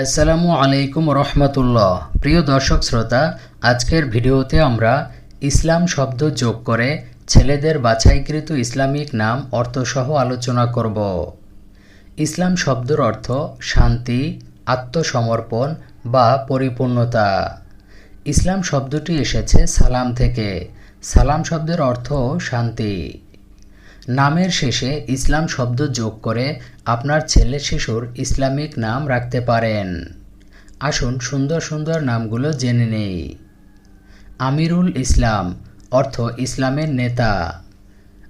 আসসালামু আলাইকুম রহমতুল্লাহ। প্রিয় দর্শক শ্রোতা, আজকের ভিডিওতে আমরা ইসলাম শব্দ যোগ করে ছেলেদের বাছাইকৃত ইসলামিক নাম, অর্থসহ আলোচনা করব। ইসলাম শব্দের অর্থ শান্তি, আত্মসমর্পণ বা পরিপূর্ণতা। ইসলাম শব্দটি এসেছে সালাম থেকে। সালাম শব্দের অর্থ শান্তি। নামের শেষে ইসলাম শব্দ যোগ করে আপনার ছেলে শিশুর ইসলামিক নাম রাখতে পারেন। আসুন সুন্দর সুন্দর নামগুলো জেনে নেই। আমিরুল ইসলাম, অর্থ ইসলামের নেতা।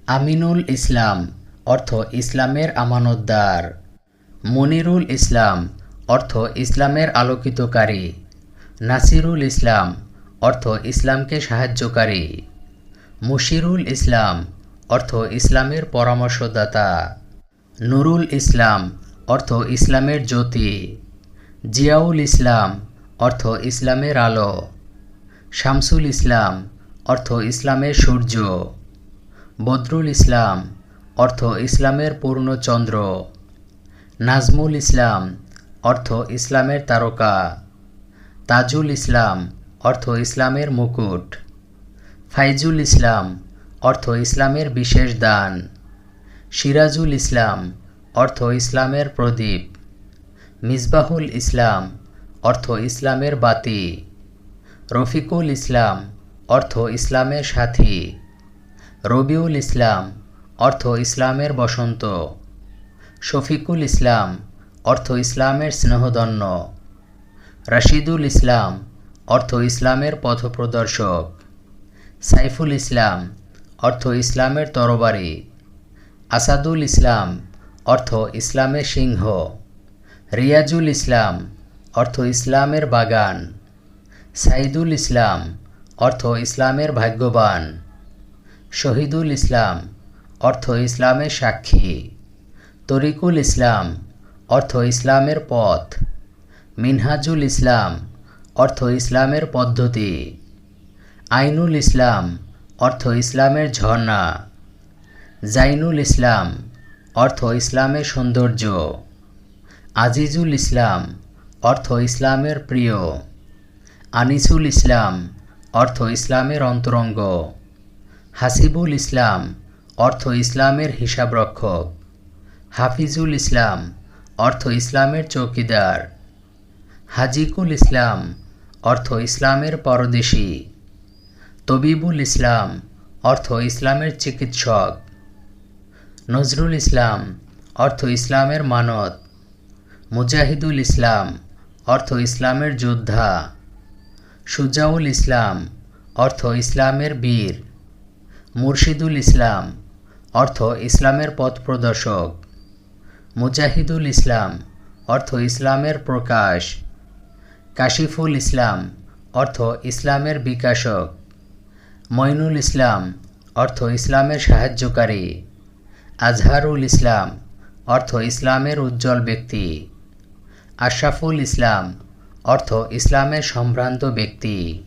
আমিনুল ইসলাম, অর্থ ইসলামের আমানতদার। মনিরুল ইসলাম, অর্থ ইসলামের আলোকিতকারী। নাসিরুল ইসলাম, অর্থ ইসলামকে সাহায্যকারী। মুশিরুল ইসলাম অর্থ ইসলামের পরামর্শদাতা। নুরুল ইসলাম, অর্থ ইসলামের জ্যোতি। জিয়াউল ইসলাম, অর্থ ইসলামের আলো। শামসুল ইসলাম, অর্থ ইসলামের সূর্য। বদরুল ইসলাম, অর্থ ইসলামের পূর্ণচন্দ্র। নাজমুল ইসলাম, অর্থ ইসলামের তারকা। তাজুল ইসলাম, অর্থ ইসলামের মুকুট। ফাইজুল ইসলাম অর্থ ইসলামের বিশেষ দান। সিরাজুল ইসলাম, অর্থ ইসলামের প্রদীপ। মিসবাহুল ইসলাম, অর্থ ইসলামের বাতি। রফিকুল ইসলাম, অর্থ ইসলামের সাথী। রবিউল ইসলাম, অর্থ ইসলামের বসন্ত। শফিকুল ইসলাম, অর্থ ইসলামের স্নেহদন্য রাশিদুল ইসলাম, অর্থ ইসলামের পথপ্রদর্শক। সাইফুল ইসলাম অর্থ ইসলামের তরবারি। আসাদুল ইসলাম, অর্থ ইসলামের সিংহ। রিয়াজুল ইসলাম, অর্থ ইসলামের বাগান। সাইদুল ইসলাম, অর্থ ইসলামের ভাগ্যবান। শহীদুল ইসলাম, অর্থ ইসলামের সাক্ষী। তরিকুল ইসলাম, অর্থ ইসলামের পথ। মিনহাজুল ইসলাম, অর্থ ইসলামের পদ্ধতি। আইনুল ইসলাম অর্থ ইসলামের ঝর্ণা। জাইনুল ইসলাম, অর্থ ইসলামের সৌন্দর্য। আজিজুল ইসলাম, অর্থ ইসলামের প্রিয়। আনিসুল ইসলাম, অর্থ ইসলামের অন্তরঙ্গ। হাসিবুল ইসলাম, অর্থ ইসলামের হিসাবরক্ষক। হাফিজুল ইসলাম, অর্থ ইসলামের চৌকিদার। হাজিকুল ইসলাম, অর্থ ইসলামের পরদেশী। তবিবুল ইসলাম, অর্থ ইসলামের চিকিৎসক। নজরুল ইসলাম, অর্থ ইসলামের মানত। মুজাহিদুল ইসলাম, অর্থ ইসলামের যোদ্ধা। সুজাউল ইসলাম, অর্থ ইসলামের বীর। মুর্শিদুল ইসলাম, অর্থ ইসলামের পথ প্রদর্শক। মুজাহিদুল ইসলাম, অর্থ ইসলামের প্রকাশ। কাশিফুল ইসলাম, অর্থ ইসলামের বিকাশক। মইনুল ইসলাম, অর্থ ইসলামের সাহায্যকারী। আজহারুল ইসলাম, অর্থ ইসলামের উজ্জ্বল ব্যক্তি। আশরাফুল ইসলাম, অর্থ ইসলামের সম্ভ্রান্ত ব্যক্তি।